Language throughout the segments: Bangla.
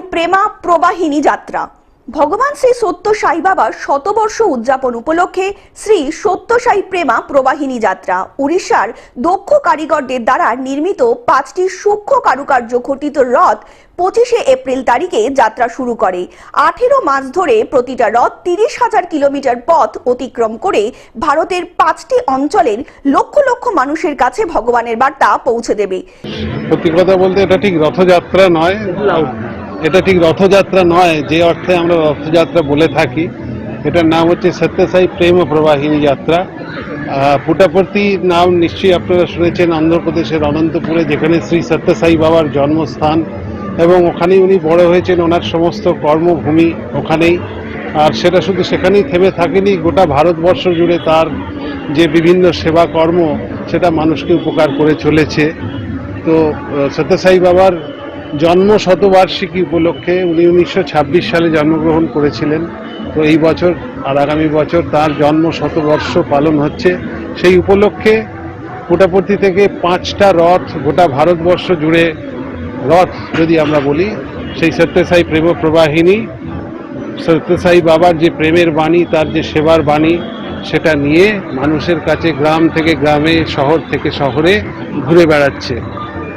প্রেমা প্রবাহিনী যাত্রা। ভগবান শ্রী সত্য সাই বাবার শতবর্ষ উদযাপন উপলক্ষে শ্রী সত্য সাই প্রেমা প্রবাহিনী যাত্রা। উড়িষ্যার দক্ষ কারিগরদের দ্বারা নির্মিত পাঁচটি সূক্ষ্ম কারুকার্য ঘটিত রথ পঁচিশে এপ্রিল তারিখে যাত্রা শুরু করে। আঠেরো মাস ধরে প্রতিটা রথ তিরিশ হাজার কিলোমিটার পথ অতিক্রম করে ভারতের পাঁচটি অঞ্চলের লক্ষ লক্ষ মানুষের কাছে ভগবানের বার্তা পৌঁছে দেবে। সত্যি কথা বলতে এটা ঠিক রথযাত্রা নয়। এটা ঠিক রথযাত্রা নয়, যে অর্থে আমরা রথযাত্রা বলে থাকি। এটার নাম হচ্ছে সত্যসাই প্রেম প্রবাহিনী যাত্রা। পুটাপর্তি নাম নিশ্চয়ই আপনারা শুনেছেন, অন্ধ্রপ্রদেশের অনন্তপুরে, যেখানে শ্রী সত্যসাই বাবার জন্মস্থান এবং ওখানেই উনি বড় হয়েছেন, ওনার সমস্ত কর্মভূমি ওখানেই। আর সেটা শুধু সেখানেই থেমে থাকেনি, গোটা ভারতবর্ষ জুড়ে তার যে বিভিন্ন সেবা কর্ম সেটা মানুষকে উপকার করে চলেছে। তো সত্যসাই বাবার জন্ম শতবার্ষিকী উপলক্ষে উনি উনিশশো ছাব্বিশ সালে জন্মগ্রহণ করেছিলেন। তো এই বছর আর আগামী বছর তার জন্ম শতবর্ষ পালন হচ্ছে। সেই উপলক্ষে পুটাপর্তি থেকে পাঁচটা রথ গোটা ভারতবর্ষ জুড়ে রথ যদি আমরা বলি, সেই সত্যসাই প্রেম প্রবাহিনী সত্যসাই বাবার যে প্রেমের বাণী, তার যে সেবার বাণী, সেটা নিয়ে মানুষের কাছে গ্রাম থেকে গ্রামে, শহর থেকে শহরে ঘুরে বেড়াচ্ছে।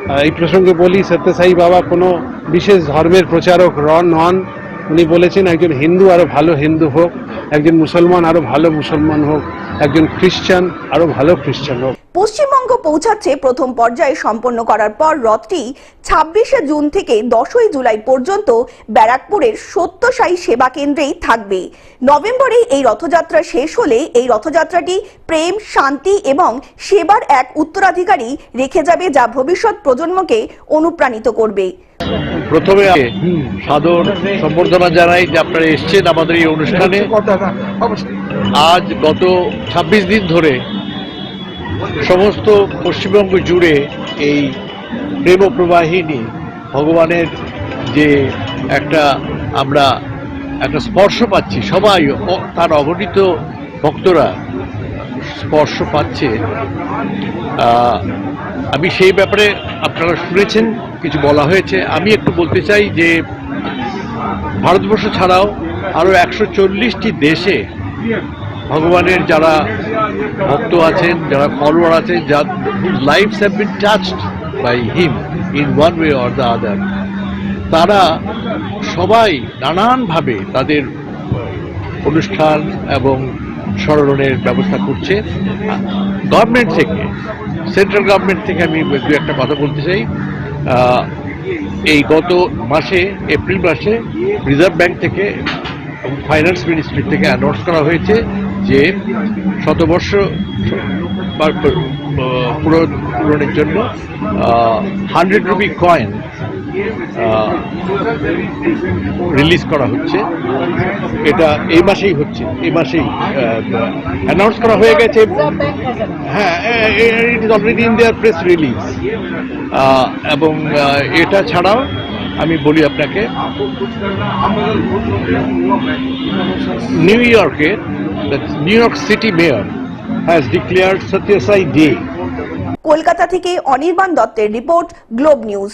এই প্রসঙ্গে বলি, সত্যসাই বাবা কোনো বিশেষ ধর্মের প্রচারক র- নন উনি বলেছেন, একজন হিন্দু আরও ভালো হিন্দু হোক, একজন মুসলমান আরও ভালো মুসলমান হোক। একজন খ্রিস্টান আরও ভালো খ্রিস্টান হোক। পশ্চিমবঙ্গ পৌঁছাচ্ছে প্রথম পর্যায়ে সম্পন্ন করার পর রথটি ছাব্বিশে জুন থেকে দশই জুলাই পর্যন্ত ব্যারাকপুরের সত্যসাই সেবা কেন্দ্রেই থাকবে। নভেম্বরে এই রথযাত্রা শেষ হলে এই রথযাত্রাটি প্রেম, শান্তি এবং সেবার এক উত্তরাধিকারী রেখে যাবে যা ভবিষ্যৎ প্রজন্মকে অনুপ্রাণিত করবে। প্রথমে সাদর সম্বর্ধনা জানাই যে আপনারা এসছেন আমাদের এই অনুষ্ঠানে। আজ গত ২৬ দিন ধরে সমস্ত পশ্চিমবঙ্গ জুড়ে এই প্রেম প্রবাহিনী ভগবানের যে একটা আমরা একটা স্পর্শ পাচ্ছি, সবাই তার অগণিত ভক্তরা স্পর্শ পাচ্ছে আমি সেই ব্যাপারে আপনারা শুনেছেন, কিছু বলা হয়েছে। আমি একটু বলতে চাই যে, ভারতবর্ষ ছাড়াও আরও একশো চল্লিশটি দেশে ভগবানের যারা ভক্ত আছেন, যারা ফলোয়ার আছেন, যার lifes have been touched by him in one way or the other তারা সবাই নানানভাবে তাদের অনুষ্ঠান এবং স্মরণের ব্যবস্থা করছে। গভর্নমেন্ট থেকে সেন্ট্রাল গভর্নমেন্ট থেকে আমি দু একটা কথা বলতে চাই। এই গত মাসে এপ্রিল মাসে রিজার্ভ ব্যাংক থেকে ফাইন্যান্স মিনিস্ট্রি থেকে অ্যানাউন্স করা হয়েছে যে শতবর্ষ পূরণের জন্য হান্ড্রেড রুপি কয়েন রিলিজ করা হচ্ছে। এটা এই মাসেই হচ্ছে, এই মাসেই অ্যানাউন্স করা হয়ে গেছে। হ্যাঁ it is already in their press release এবং এটা ছাড়াও আমি বলি আপনাকে নিউ ইয়র্কে New York City mayor has declared Sathya Sai day Kolkata থেকে অনির্বাণ দত্তের রিপোর্ট গ্লোব নিউজ।